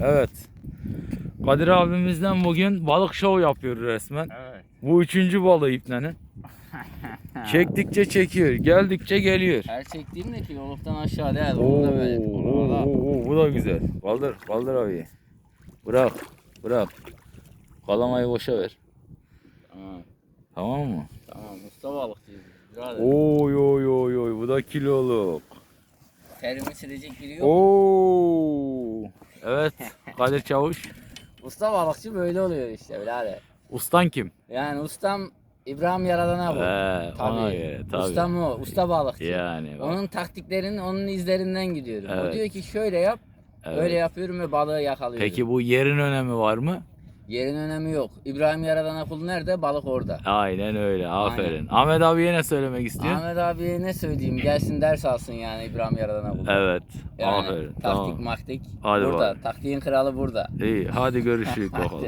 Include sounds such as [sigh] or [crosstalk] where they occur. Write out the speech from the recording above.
Evet. Kadir abimizden bugün balık şov yapıyor resmen. Evet. Bu üçüncü balığı ipnenin. [laughs] Çektikçe çekiyor, geldikçe geliyor. Her çektiğimde ki yoluktan aşağı değil. Oo, da böyle. oo, oo, bu da güzel. Kaldır, kaldır abi. Bırak, bırak. Kalamayı boşa ver. Tamam. Tamam mı? Tamam. Usta balıkçıyız. Oy oy oy oy bu da kiloluk. Terimi silecek biri yok. Oo. Evet, [laughs] Kadir Çavuş. Usta balıkçı böyle oluyor işte birader. Ustan kim? Yani ustam İbrahim Yaradan'a bu. Ee, göre, tabii. Ustam o. Usta balıkçı. Yani bak, Onun taktiklerinin onun izlerinden gidiyorum. Evet. O diyor ki şöyle yap. evet. Öyle yapıyorum ve balığı yakalıyorum. Peki bu yerin önemi var mı? Yerin önemi yok. İbrahim Yaradan'a kul nerede? Balık orada. Aynen öyle. Aferin. Ahmet abiye ne söylemek istiyorsun? Ahmet abiye ne söyleyeyim? Gelsin ders alsın yani İbrahim Yaradan'a kul. Evet. Yani Aferin. taktik Tamam. maktik Hadi burada. bakalım. Taktiğin kralı burada. İyi. Hadi görüşürüz [laughs] bakalım.